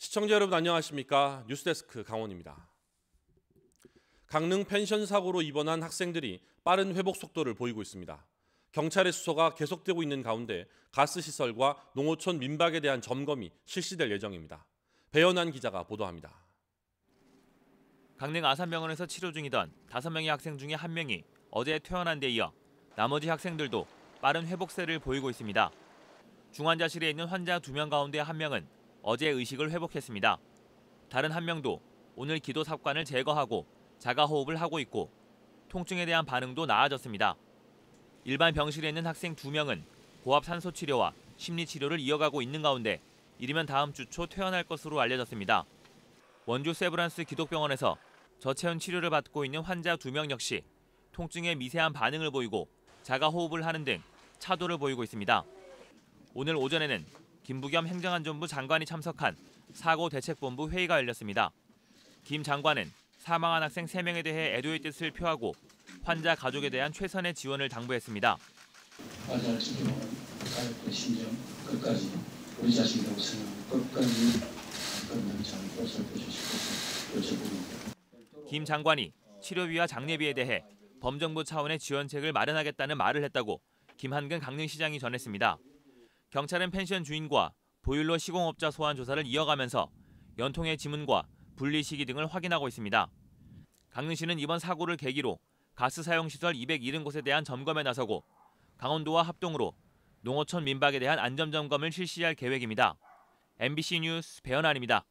시청자 여러분 안녕하십니까? 뉴스데스크 강원입니다. 강릉 펜션 사고로 입원한 학생들이 빠른 회복 속도를 보이고 있습니다. 경찰의 수소가 계속되고 있는 가운데 가스 시설과 농어촌 민박에 대한 점검이 실시될 예정입니다. 배연한 기자가 보도합니다. 강릉 아산병원에서 치료 중이던 5명의 학생 중에 1명이 어제 퇴원한 데 이어 나머지 학생들도 빠른 회복세를 보이고 있습니다. 중환자실에 있는 환자 2명 가운데 1명은 어제 의식을 회복했습니다. 다른 1명도 오늘 기도 삽관을 제거하고 자가 호흡을 하고 있고 통증에 대한 반응도 나아졌습니다. 일반 병실에 있는 학생 2명은 고압 산소 치료와 심리 치료를 이어가고 있는 가운데 이르면 다음 주 초 퇴원할 것으로 알려졌습니다. 원주 세브란스 기독병원에서 저체온 치료를 받고 있는 환자 2명 역시 통증에 미세한 반응을 보이고 자가 호흡을 하는 등 차도를 보이고 있습니다. 오늘 오전에는 김부겸 행정안전부 장관이 참석한 사고 대책본부 회의가 열렸습니다. 김 장관은 사망한 학생 3명에 대해 애도의 뜻을 표하고 환자 가족에 대한 최선의 지원을 당부했습니다. 화자를 지키는 그 심정 끝까지 우리 자신이라고 생각하고 끝까지 끝나지 않고 살펴주실 것을 여쭤봅니다. 김 장관이 치료비와 장례비에 대해 범정부 차원의 지원책을 마련하겠다는 말을 했다고 김한근 강릉시장이 전했습니다. 경찰은 펜션 주인과 보일러 시공업자 소환 조사를 이어가면서 연통의 지문과 분리 시기 등을 확인하고 있습니다. 강릉시는 이번 사고를 계기로 가스 사용 시설 270곳에 대한 점검에 나서고 강원도와 합동으로 농어촌 민박에 대한 안전 점검을 실시할 계획입니다. MBC 뉴스 배현환입니다.